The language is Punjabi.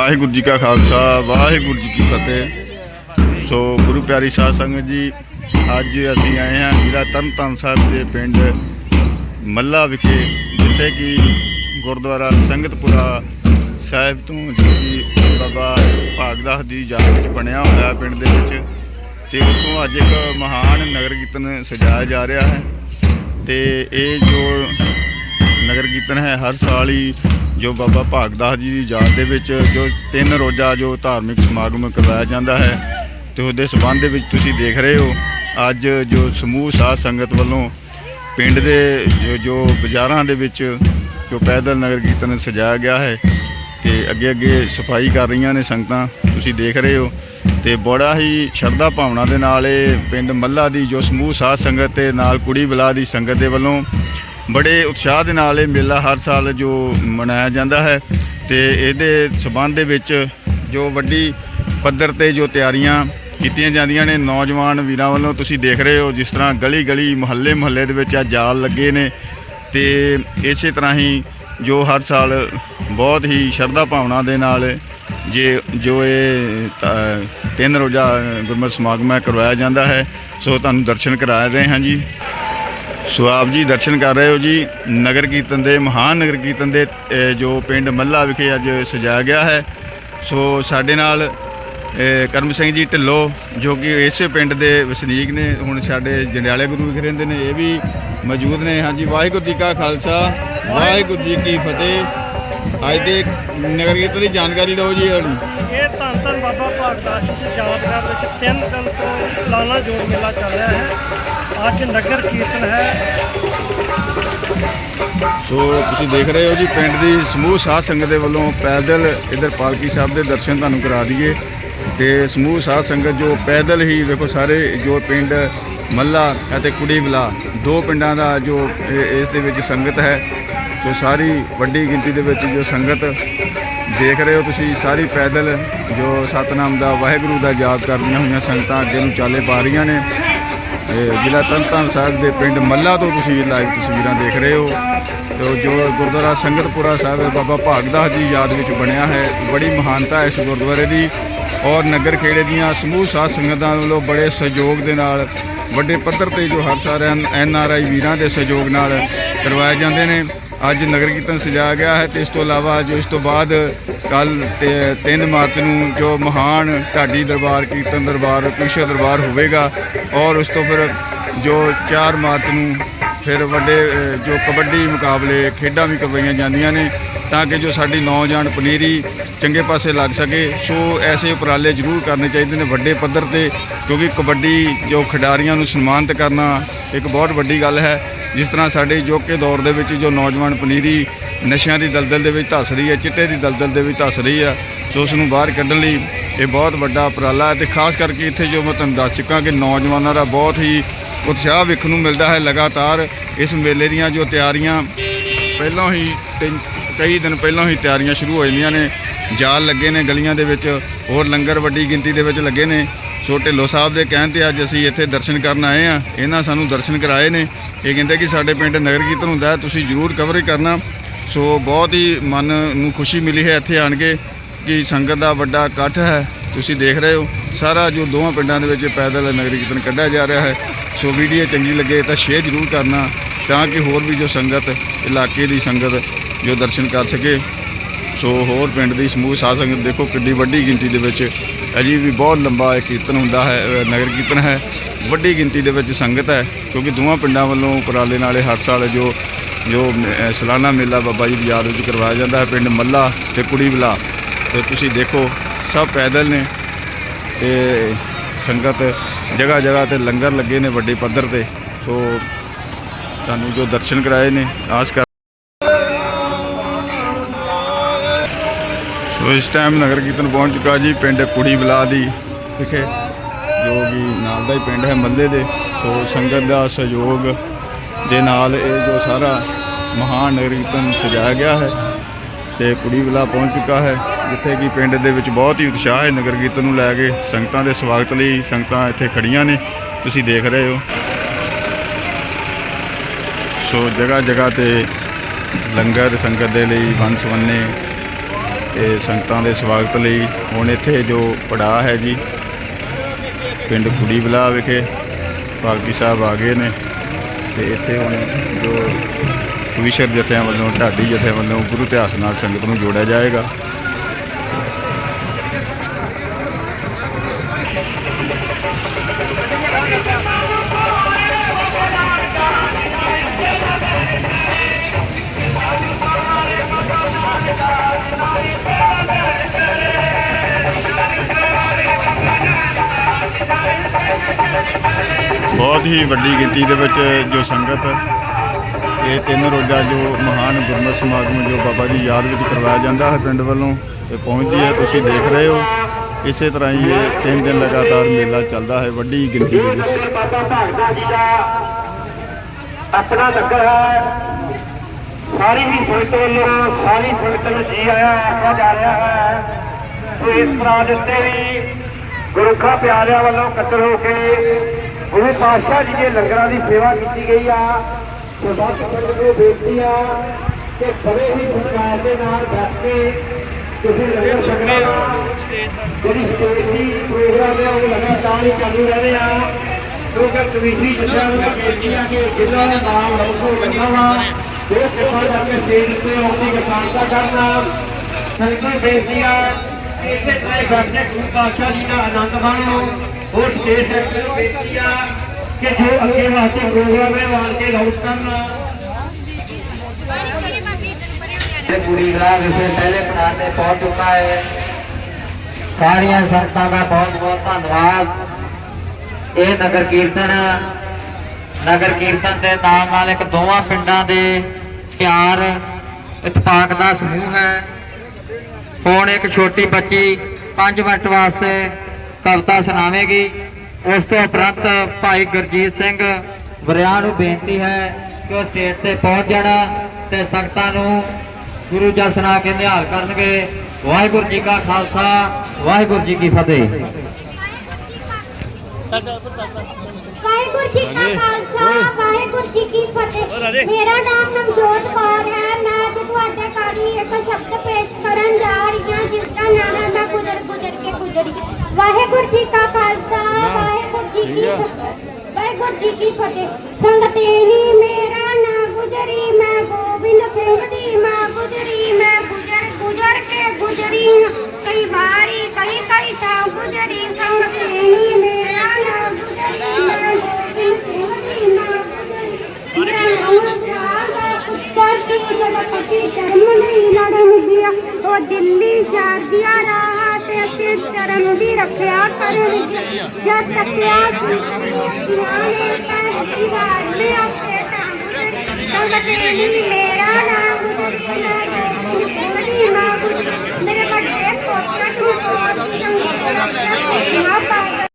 ਵਾਹਿਗੁਰੂ ਜੀ ਕਾ ਖਾਲਸਾ, ਵਾਹਿਗੁਰੂ ਜੀ ਕੀ ਫਤਿਹ। ਸੋ ਗੁਰੂ ਪਿਆਰੀ ਸਾਧ ਸੰਗਤ ਜੀ, ਅੱਜ ਅਸੀਂ ਆਏ ਹਾਂ ਜਿਹੜਾ ਤਰਨਤਾਰਨ ਸਾਹਿਬ ਦੇ ਪਿੰਡ ਮੱਲਾ ਵਿਖੇ, ਜਿੱਥੇ ਕਿ ਗੁਰਦੁਆਰਾ ਸੰਗਤਪੁਰਾ ਸਾਹਿਬ ਤੋਂ ਜੋ ਬਾਬਾ ਭਾਗਦਾਸ ਦੀ ਯਾਦ ਵਿੱਚ ਬਣਿਆ ਹੋਇਆ ਪਿੰਡ ਦੇ ਵਿੱਚ। ਤੇ ਉੱਥੋਂ ਅੱਜ ਇੱਕ ਮਹਾਨ ਨਗਰ ਕੀਰਤਨ ਸਜਾਇਆ ਜਾ ਰਿਹਾ ਹੈ। ਤੇ ਇਹ ਜੋ ਨਗਰ ਕੀਰਤਨ ਹੈ ਹਰ ਸਾਲ ਹੀ ਜੋ ਬਾਬਾ ਭਾਗਦਾਸ ਜੀ ਦੀ ਯਾਦ ਦੇ ਵਿੱਚ ਜੋ ਤਿੰਨ ਰੋਜ਼ਾ ਜੋ ਧਾਰਮਿਕ ਸਮਾਗਮ ਕਰਵਾਇਆ ਜਾਂਦਾ ਹੈ ਤੇ ਉਹਦੇ ਸਬੰਧ ਦੇ ਵਿੱਚ ਤੁਸੀਂ ਦੇਖ ਰਹੇ ਹੋ ਅੱਜ ਜੋ ਸਮੂਹ ਸਾਧ ਸੰਗਤ ਵੱਲੋਂ ਪਿੰਡ ਦੇ ਜੋ- ਜੋ ਬਾਜ਼ਾਰਾਂ ਦੇ ਵਿੱਚ ਜੋ ਪੈਦਲ ਨਗਰ ਕੀਰਤਨ ਸਜਾਇਆ ਗਿਆ ਹੈ ਤੇ ਅੱਗੇ ਅੱਗੇ ਸਫ਼ਾਈ ਕਰ ਰਹੀਆਂ ਨੇ ਸੰਗਤਾਂ, ਤੁਸੀਂ ਦੇਖ ਰਹੇ ਹੋ ਤੇ ਬੜਾ ਹੀ ਸ਼ਰਧਾ ਭਾਵਨਾ ਦੇ ਨਾਲ ਇਹ ਪਿੰਡ ਮੱਲਾ ਦੀ ਜੋ ਸਮੂਹ ਸਾਧ ਸੰਗਤ ਤੇ ਨਾਲ ਕੁੜੀ ਬਲਾ ਦੀ ਸੰਗਤ ਦੇ ਵੱਲੋਂ ਬੜੇ ਉਤਸ਼ਾਹ ਦੇ ਨਾਲ ਇਹ ਮੇਲਾ ਹਰ ਸਾਲ ਜੋ ਮਨਾਇਆ ਜਾਂਦਾ ਹੈ ਤੇ ਇਹਦੇ ਸਬੰਧ ਦੇ ਵਿੱਚ ਜੋ ਵੱਡੀ ਪੱਧਰ ਤੇ ਜੋ ਤਿਆਰੀਆਂ ਕੀਤੀਆਂ ਜਾਂਦੀਆਂ ਨੇ, ਨੌਜਵਾਨ ਵੀਰਾਂ ਵੱਲੋਂ ਤੁਸੀਂ ਦੇਖ ਰਹੇ ਹੋ ਜਿਸ ਤਰ੍ਹਾਂ ਗਲੀ ਗਲੀ ਮੁਹੱਲੇ ਮੁਹੱਲੇ ਦੇ ਵਿੱਚ ਆ ਜਾਲ ਲੱਗੇ ਨੇ ਤੇ ਇਸੇ ਤਰ੍ਹਾਂ ਹੀ ਜੋ ਹਰ ਸਾਲ ਬਹੁਤ ਹੀ ਸ਼ਰਧਾ ਭਾਵਨਾ ਦੇ ਨਾਲ ਜੇ ਜੋ ਇਹ ਤਿੰਨ ਰੋਜ਼ਾ ਗੁਰਮਤਿ ਸਮਾਗਮ ਹੈ ਕਰਵਾਇਆ ਜਾਂਦਾ ਹੈ, ਸੋ ਤੁਹਾਨੂੰ ਦਰਸ਼ਨ ਕਰਾ ਰਹੇ ਹਾਂ ਜੀ। ਸੋ ਆਪ ਜੀ ਦਰਸ਼ਨ ਕਰ ਰਹੇ ਹੋ ਜੀ। ਨਗਰ ਕੀਰਤਨ ਦੇ ਮਹਾਨ ਨਗਰ ਕੀਰਤਨ ਦੇ ਜੋ ਪਿੰਡ ਮੱਲਾ ਵਿਖੇ ਅੱਜ ਸਜਾਇਆ ਗਿਆ ਹੈ। ਸੋ ਸਾਡੇ ਨਾਲ ਕਰਮ ਸਿੰਘ ਜੀ ਢਿੱਲੋਂ, ਜੋ ਕਿ ਇਸੇ ਪਿੰਡ ਦੇ ਵਸਨੀਕ ਨੇ, ਹੁਣ ਸਾਡੇ ਜੰਡਿਆਲੇ ਗੁਰੂ ਵਿਖੇ ਰਹਿੰਦੇ ਨੇ, ਇਹ ਵੀ ਮੌਜੂਦ ਨੇ। ਹਾਂਜੀ, ਵਾਹਿਗੁਰੂ ਜੀ ਕਾ ਖਾਲਸਾ, ਵਾਹਿਗੁਰੂ ਜੀ ਕੀ ਫਤਿਹ। ਅੱਜ ਦੇ ਨਗਰ ਕੀਰਤਨ ਦੀ ਜਾਣਕਾਰੀ ਦਿਓ ਜੀ ਇਹ ਧੰਨ ਧੰਨ ਬਾਬਾ ਭਾਗਦਾਸ ਜੀ ਦੀ ਯਾਦਗਾਰ ਵਿੱਚ ਤਿੰਨ ਦਿਨ ਤੋਂ ਸਾਲਾਨਾ ਜੋੜ ਮੇਲਾ ਚੱਲ ਰਿਹਾ ਹੈ। ਅੱਜ ਨਗਰ ਕੀਰਤਨ ਹੈ। ਸੋ ਤੁਸੀਂ ਦੇਖ ਰਹੇ ਹੋ ਜੀ ਪਿੰਡ ਦੀ ਸਮੂਹ ਸਾਧ ਸੰਗਤ ਦੇ ਵੱਲੋਂ ਪੈਦਲ ਇਧਰ ਪਾਲਕੀ ਸਾਹਿਬ ਦੇ ਦਰਸ਼ਨ ਤੁਹਾਨੂੰ ਕਰਾ ਦਈਏ। ਤੇ ਸਮੂਹ ਸਾਧ ਸੰਗਤ ਜੋ ਪੈਦਲ ਹੀ ਵੇਖੋ ਸਾਰੇ ਜੋ ਪਿੰਡ ਮੱਲਾ ਅਤੇ ਕੁੜੀ ਬਲਾ ਦੋ ਪਿੰਡਾਂ ਦਾ ਜੋ ਇਸ ਦੇ ਵਿੱਚ ਸੰਗਤ ਹੈ। ਸੋ ਸਾਰੀ ਵੱਡੀ ਗਿਣਤੀ ਦੇ ਵਿੱਚ ਜੋ ਸੰਗਤ ਦੇਖ ਰਹੇ ਹੋ ਤੁਸੀਂ, ਸਾਰੀ ਪੈਦਲ ਜੋ ਸਤਨਾਮ ਦਾ, ਵਾਹਿਗੁਰੂ ਦਾ ਯਾਦ ਕਰਦੀਆਂ ਹੋਈਆਂ ਸੰਗਤਾਂ ਅੱਗੇ ਨੂੰ ਚਾਲੇ ਪਾ ਰਹੀਆਂ ਨੇ। ਇਹ ਜ਼ਿਲ੍ਹਾ ਤਰਨਤਾਰਨ ਸਾਹਿਬ ਦੇ ਪਿੰਡ ਮੱਲਾ ਤੋਂ ਤੁਸੀਂ ਲਾਈਵ ਤਸਵੀਰਾਂ ਦੇਖ ਰਹੇ ਹੋ। ਤੇ ਜੋ ਗੁਰਦੁਆਰਾ ਸੰਗਤਪੁਰਾ ਸਾਹਿਬ ਬਾਬਾ ਭਾਗਦਾਸ ਜੀ ਯਾਦ ਵਿੱਚ ਬਣਿਆ ਹੈ, ਬੜੀ ਮਹਾਨਤਾ ਹੈ ਇਸ ਗੁਰਦੁਆਰੇ ਦੀ। ਔਰ ਨਗਰ ਖੇੜੇ ਦੀਆਂ ਸਮੂਹ ਸਾਧ ਸੰਗਤਾਂ ਵੱਲੋਂ ਬੜੇ ਸਹਿਯੋਗ ਦੇ ਨਾਲ, ਵੱਡੇ ਪੱਧਰ ਤੇ ਜੋ ਹਰ ਸਾਲ ਐਨ ਆਰ ਆਈ ਵੀਰਾਂ ਦੇ ਸਹਿਯੋਗ ਨਾਲ ਕਰਵਾਏ ਜਾਂਦੇ ਨੇ। ਅੱਜ ਨਗਰ ਕੀਰਤਨ ਸਜਾਇਆ ਗਿਆ ਹੈ ਤੇ ਇਸ ਤੋਂ ਇਲਾਵਾ ਜੋ ਇਸ ਤੋਂ ਬਾਅਦ ਕੱਲ 3 ਮਾਰਚ ਨੂੰ ਜੋ ਮਹਾਨ ਢਾਡੀ ਦਰਬਾਰ, ਕੀਰਤਨ ਦਰਬਾਰ ਕੁਸ਼ਾ ਦਰਬਾਰ ਹੋਵੇਗਾ ਔਰ ਉਸ ਤੋਂ ਫਿਰ ਜੋ 4 ਮਾਰਚ ਨੂੰ ਫਿਰ ਵੱਡੇ ਜੋ ਕਬੱਡੀ ਮੁਕਾਬਲੇ, ਖੇਡਾਂ ਵੀ ਕਰਵਾਈਆਂ ਜਾਂਦੀਆਂ ਨੇ ਤਾਂ ਕਿ ਜੋ ਸਾਡੀ ਨੌਜਵਾਨ ਪਨੀਰੀ ਚੰਗੇ ਪਾਸੇ ਲੱਗ ਸਕੇ। ਸੋ ਐਸੇ ਉਪਰਾਲੇ ਜ਼ਰੂਰ ਕਰਨੇ ਚਾਹੀਦੇ ਨੇ ਵੱਡੇ ਪੱਧਰ ਤੇ ਕਿਉਂਕਿ ਕਬੱਡੀ ਜੋ ਖਿਡਾਰੀਆਂ ਨੂੰ ਸਨਮਾਨਿਤ ਕਰਨਾ ਇੱਕ ਬਹੁਤ ਵੱਡੀ ਗੱਲ ਹੈ। ਜਿਸ ਤਰ੍ਹਾਂ ਸਾਡੇ ਜੋਕੇ ਦੌਰ ਦੇ ਵਿੱਚ ਜੋ ਨੌਜਵਾਨ ਪਨੀਰੀ ਨਸ਼ਿਆਂ ਦੀ ਦਲਦਲ ਦੇ ਵਿੱਚ ਧੱਸ ਰਹੀ ਹੈ, ਚਿੱਟੇ ਦੀ ਦਲਦਲ ਦੇ ਵਿੱਚ ਧੱਸ ਰਹੀ ਹੈ, ਸੋ ਉਸ ਨੂੰ ਬਾਹਰ ਕੱਢਣ ਲਈ ਇਹ ਬਹੁਤ ਵੱਡਾ ਉਪਰਾਲਾ ਹੈ ਤੇ ਖਾਸ ਕਰਕੇ ਇੱਥੇ ਜੋ ਮੈਂ ਤੁਹਾਨੂੰ ਦੱਸ ਚੁੱਕਾ ਕਿ ਨੌਜਵਾਨਾਂ ਦਾ ਬਹੁਤ ਹੀ ਉਤਸ਼ਾਹ ਵੇਖਣ ਨੂੰ ਮਿਲਦਾ ਹੈ ਲਗਾਤਾਰ ਇਸ ਮੇਲੇ ਦੀਆਂ ਜੋ ਤਿਆਰੀਆਂ ਪਹਿਲਾਂ ਹੀ ਕਈ ਦਿਨ ਪਹਿਲਾਂ ਹੀ ਤਿਆਰੀਆਂ ਸ਼ੁਰੂ ਹੋ ਜਾਂਦੀਆਂ ਨੇ, ਜਾਲ ਲੱਗੇ ਨੇ ਗਲੀਆਂ ਦੇ ਵਿੱਚ, ਹੋਰ ਲੰਗਰ ਵੱਡੀ ਗਿਣਤੀ ਦੇ ਵਿੱਚ ਲੱਗੇ ਨੇ। ਸੋ ਢਿੱਲੋਂ ਸਾਹਿਬ ਦੇ ਕਹਿਣ ਤੇ ਅੱਜ ਅਸੀਂ ਇੱਥੇ ਦਰਸ਼ਨ ਕਰਨ ਆਏ ਆ ਇਹਨਾਂ ਸਾਨੂੰ ਦਰਸ਼ਨ ਕਰਾਏ ਨੇ। ਇਹ ਕਹਿੰਦੇ ਕਿ ਸਾਡੇ ਪਿੰਡ ਨਗਰ ਕੀਰਤਨ ਹੁੰਦਾ ਤੁਸੀਂ ਜ਼ਰੂਰ ਕਵਰ ਕਰਨਾ। ਸੋ ਬਹੁਤ ਹੀ ਮਨ ਨੂੰ ਖੁਸ਼ੀ ਮਿਲੀ ਹੈ ਇੱਥੇ ਆਣ ਕੇ ਕਿ ਸੰਗਤ ਦਾ ਵੱਡਾ ਇਕੱਠ ਹੈ। ਤੁਸੀਂ ਦੇਖ ਰਹੇ ਹੋ, ਸਾਰਾ ਜੋ ਦੋਵਾਂ ਪਿੰਡਾਂ ਦੇ ਵਿੱਚ ਪੈਦਲ ਨਗਰ ਕੀਰਤਨ ਕੱਢਿਆ ਜਾ ਰਿਹਾ ਹੈ। ਸੋ ਵੀਡੀਓ ਚੰਗੀ ਲੱਗੇ ਤਾਂ ਸ਼ੇਅਰ ਜ਼ਰੂਰ ਕਰਨਾ, ਤਾਂ ਕਿ ਹੋਰ ਵੀ ਜੋ ਸੰਗਤ, ਇਲਾਕੇ ਦੀ ਸੰਗਤ ਜੋ ਦਰਸ਼ਨ ਕਰ ਸਕੇ। ਸੋ ਹੋਰ ਪਿੰਡ ਦੀ ਸਮੂਹ ਸਾਧ ਸੰਗਤ ਦੇਖੋ ਕਿੰਨੀ ਵੱਡੀ ਗਿਣਤੀ ਦੇ ਵਿੱਚ ਅਜੇ ਵੀ ਬਹੁਤ ਲੰਬਾ ਇਹ ਕੀਰਤਨ ਹੁੰਦਾ ਹੈ ਨਗਰ ਕੀਰਤਨ ਹੈ। ਵੱਡੀ ਗਿਣਤੀ ਦੇ ਵਿੱਚ ਸੰਗਤ ਹੈ ਕਿਉਂਕਿ ਦੋਵਾਂ ਪਿੰਡਾਂ ਵੱਲੋਂ ਉਪਰਾਲੇ ਨਾਲੇ ਹਰ ਸਾਲ ਜੋ ਜੋ ਅ, ਮੇਲਾ ਬਾਬਾ ਜੀ ਬਾਜ਼ਾਰ ਵਿੱਚ ਕਰਵਾਇਆ ਜਾਂਦਾ ਹੈ ਪਿੰਡ ਮੱਲਾ ਤੇ ਕੁੜੀ ਬਲਾ। ਤੇ ਤੁਸੀਂ ਦੇਖੋ ਸਭ ਪੈਦਲ ਨੇ ਤੇ ਸੰਗਤ ਜਗ੍ਹਾ ਜਗ੍ਹਾ ਤੇ ਲੰਗਰ ਲੱਗੇ ਨੇ ਵੱਡੇ ਪੱਧਰ ਤੇ। ਸੋ ਤੁਹਾਨੂੰ ਜੋ ਦਰਸ਼ਨ ਕਰਾਏ ਨੇ ਆਸ ਇਸ ਟਾਈਮ ਨਗਰ ਕੀਰਤਨ ਪਹੁੰਚ ਚੁੱਕਾ ਜੀ, ਪਿੰਡ ਕੁੜੀ ਬਲਾ ਦੀ ਵਿਖੇ, ਜੋ ਕਿ ਨਾਲ ਦਾ ਹੀ ਪਿੰਡ ਹੈ ਮੱਲੇ ਦੇ। ਸੋ ਸੰਗਤ ਦਾ ਸਹਿਯੋਗ ਦੇ ਨਾਲ ਇਹ ਜੋ ਸਾਰਾ ਮਹਾਨ ਨਗਰ ਕੀਰਤਨ ਸਜਾਇਆ ਗਿਆ ਹੈ ਤੇ ਕੁੜੀ ਬਲਾ ਪਹੁੰਚ ਚੁੱਕਾ ਹੈ, ਜਿੱਥੇ ਕਿ ਪਿੰਡ ਦੇ ਵਿੱਚ ਬਹੁਤ ਹੀ ਉਤਸ਼ਾਹ ਹੈ ਨਗਰ ਕੀਰਤਨ ਨੂੰ ਲੈ ਕੇ। ਸੰਗਤਾਂ ਦੇ ਸਵਾਗਤ ਲਈ ਸੰਗਤਾਂ ਇੱਥੇ ਖੜੀਆਂ ਨੇ, ਤੁਸੀਂ ਦੇਖ ਰਹੇ ਹੋ। ਸੋ ਜਗ੍ਹਾ ਜਗ੍ਹਾ ਤੇ ਲੰਗਰ ਸੰਗਤ ਦੇ ਲਈ ਵੰਨ ਸਵੰਨੇ ਤੇ ਸੰਗਤਾਂ ਦੇ ਸਵਾਗਤ ਲਈ ਹੁਣ ਇੱਥੇ ਜੋ ਪੜਾਅ ਹੈ ਜੀ, ਪਿੰਡ ਕੁੜੀ ਬਲਾ ਵਿਖੇ ਪਾਲਕੀ ਸਾਹਿਬ ਆ ਗਏ ਨੇ ਤੇ ਇੱਥੇ ਹੁਣ ਜੋ ਵਿਸ਼ਰ ਜਥਿਆਂ ਵੱਲੋਂ, ਢਾਡੀ ਜਥਿਆਂ ਵੱਲੋਂ ਗੁਰੂ ਇਤਿਹਾਸ ਨਾਲ ਸੰਗਤ ਨੂੰ ਜੋੜਿਆ ਜਾਏਗਾ। ਬਹੁਤ ਹੀ ਵੱਡੀ ਗਿਣਤੀ ਦੇ ਵਿੱਚ ਜੋ ਸੰਗਤ ਇਹ ਤਿੰਨ ਰੋਜ਼ਾ ਜੋ ਮਹਾਨ ਗੁਰਮਤਿ ਸਮਾਗਮ ਜੋ ਬਾਬਾ ਜੀ ਯਾਦ ਵਿੱਚ ਕਰਵਾਇਆ ਜਾਂਦਾ ਹੈ ਪਿੰਡ ਵੱਲੋਂ, ਇਹ ਪਹੁੰਚਦੀ ਹੈ। ਤੁਸੀਂ ਦੇਖ ਰਹੇ ਹੋ, ਇਸੇ ਤਰ੍ਹਾਂ ਹੀ ਇਹ ਤਿੰਨ ਦਿਨ ਲਗਾਤਾਰ ਮੇਲਾ ਚੱਲਦਾ ਹੈ, ਵੱਡੀ ਗਿਣਤੀ ਦੇ ਵਿੱਚ। ਬਾਬਾ ਭਾਗਦਾ ਜੀ ਦਾ ਆਪਣਾ ਲੰਗਰ ਹੈ। ਸਾਰੀ ਹੀ ਸੰਗਤ ਵੱਲੋਂ, ਸਾਰੀ ਸੰਗਤ ਨੂੰ ਜੀ ਆਇਆ ਆਖਿਆ ਜਾ ਰਿਹਾ ਹੈ। ਸੋ ਇਸ ਤਰ੍ਹਾਂ ਦੇ ਉੱਤੇ ਵੀ ਗੁਰਖਾ ਪਿਆਰਿਆਂ ਵੱਲੋਂ ਇਕੱਤਰ ਹੋ ਕੇ ਗੁਰੂ ਪਾਤਸ਼ਾਹ ਜੀ ਦੇ ਲੰਗਰਾਂ ਦੀ ਸੇਵਾ ਕੀਤੀ ਗਈ ਆ ਸੋ ਸੰਗਤ ਨੂੰ ਬੇਨਤੀ ਆ ਕਿ ਬੜੇ ਹੀ ਸਤਿਕਾਰ ਦੇ ਨਾਲ ਬੈਠ ਕੇ ਤੁਸੀਂ ਲੰਗਰ ਛਕਣਾ ਜਿਹੜੀ ਸਟੇਜ ਦੀ ਪ੍ਰੋਗਰਾਮ ਹੈ ਉਹ ਲਗਾਤਾਰ ਹੀ ਚਾਲੂ ਰਹਿੰਦੇ ਆ। ਕਿਉਂਕਿ ਕਮੇਟੀ ਜਿੱਦਾਂ ਨੂੰ ਬੇਨਤੀ ਆ ਕਿ ਜਿਨ੍ਹਾਂ ਦਾ ਨਾਮ ਰੌਕੋ ਲੱਗਾ ਵਾ, ਉਹ ਕਿਰਪਾ ਕਰਕੇ ਸਟੇਜ ਤੇ ਆਉਂਦੀ ਕਿਸਾਨਤਾ ਕਰਨਾ ਸੰਗਤ ਬੇਨਤੀ ਆ ਇਸੇ ਤਰ੍ਹਾਂ ਬੈਠ ਕੇ ਗੁਰੂ ਪਾਤਸ਼ਾਹ ਜੀ ਦਾ ਆਨੰਦ ਮਾਣੋ ਹੋਰ ਸਟੇਜ ਸੈਕਟਰ ਨੂੰ ਬੇਨਤੀ ਆ ਕਿ ਜੋ ਅੱਗੇ ਵਾਸਤੇ ਪ੍ਰੋਗਰਾਮ ਹੈ, ਉਹ ਕੇ ਲਾਉਟ ਕਰਨ। ਪੂਰੀ ਗਲਾ ਵਿਸ਼ੇ ਪਹਿਲੇ ਪੜਾਅ ਤੇ ਪਹੁੰਚ ਚੁੱਕਾ ਹੈ। ਸਾਰੀਆਂ ਸੰਗਤਾਂ ਦਾ ਬਹੁਤ ਬਹੁਤ ਧੰਨਵਾਦ। ਇਹ ਨਗਰ ਕੀਰਤਨ ਨਗਰ ਕੀਰਤਨ ਦੇ ਨਾਲ ਨਾਲ ਇੱਕ ਦੋਵਾਂ ਪਿੰਡਾਂ ਦੇ ਪਿਆਰ ਇਤਫਾਕ ਦਾ ਸਮੂਹ ਹੈ। ਹੁਣ ਇੱਕ ਛੋਟੀ ਬੱਚੀ 5 ਮਿੰਟ ਵਾਸਤੇ ਕਵਿਤਾ ਸੁਣਾਵੇਗੀ। ਉਸ ਤੋਂ ਉਪਰੰਤ ਭਾਈ ਗੁਰਜੀਤ ਸਿੰਘ ਵਰਿਆ ਨੂੰ ਬੇਨਤੀ ਹੈ ਕਿ ਉਹ ਸਟੇਜ ਤੇ ਪਹੁੰਚ ਜਾਣਾ ਤੇ ਸੰਗਤਾਂ ਨੂੰ ਗੁਰੂ ਜਸ ਸੁਣਾ ਕੇ ਨਿਹਾਲ ਕਰਨਗੇ। ਵਾਹਿਗੁਰੂ ਜੀ ਕਾ ਖਾਲਸਾ, ਵਾਹਿਗੁਰੂ ਜੀ ਕੀ ਫਤਿਹ। ਵਾਹਿਗੁਰੂ ਜੀ ਕਾ ਖਾਲਸਾ ਵਾਹਿਗੁਰੂ ਜੀ ਕੀ ਫਤਿਹ ਮੇਰਾ ਨਾਮ ਨਵਜੋਤ ਕੌਰ ਹੈ ਮੈਂ ਅੱਜ ਤੁਹਾਡੇ ਕਾਰੀ ਇੱਕ ਸ਼ਬਦ ਪੇਸ਼ ਕਰਨ ਜਾ ਰਹੀ ਹਾਂ ਜਿਸ ਦਾ ਨਾਮ ਹੈ ਮੈਂ ਗੁਜ਼ਰ ਗੁਜ਼ਰ ਕੇ ਗੁਜ਼ਰੀ ਵਾਹਿਗੁਰੂ ਜੀ ਕਾ ਖਾਲਸਾ ਵਾਹਿਗੁਰੂ ਜੀ ਕੀ ਫਤਿਹ ਵਾਹਿਗੁਰੂ ਜੀ ਕੀ ਫਤਿਹ ਸੰਗਤੇ ਹੀ ਮੇਰਾ ਨਾ ਗੁਜ਼ਰੀ ਮੈਂ ਗੋਬਿੰਦ ਸਿੰਘ ਦੀ ਮਾਂ ਗੁਜ਼ਰੀ ਮੈਂ ਗੁਜ਼ਰ ਗੁਜ਼ਰ ਕੇ ਗੁਜ਼ਰੀ ਕਈ ਵਾਰੀ ਕਈ ਕਈ ਤਾਂ ਗੁਜ਼ਰੀ ਸੰਗਤੇ ਮੇਰਾ ਪਤੀ ਸ਼ਰਮ ਨਹੀਂ ਲੜਨਦੀ ਉਹ ਦਿੱਲੀ ਜਾਂਦੀਆਂ ਰਾਹਾਂ ਤੇ ਅਸੀਂ ਧਰਮ ਦੀ ਰੱਖਿਆ ਕਰਨਗੇ ਜਦ ਤੱਕਿਆ ਸੁਣਾਣੇ ਤਾਂ ਜਿਵਾਲੇ ਆਪੇ ਤਾਂ ਬਤੇ ਨਹੀਂ ਮੇਰਾ ਨਾਮ ਮੇਰੀ ਮਾਂ ਮੇਰੇ ਵੱਡੇ ਪੋਤਰਾ ਨੂੰ ਕੋਲ ਨਾ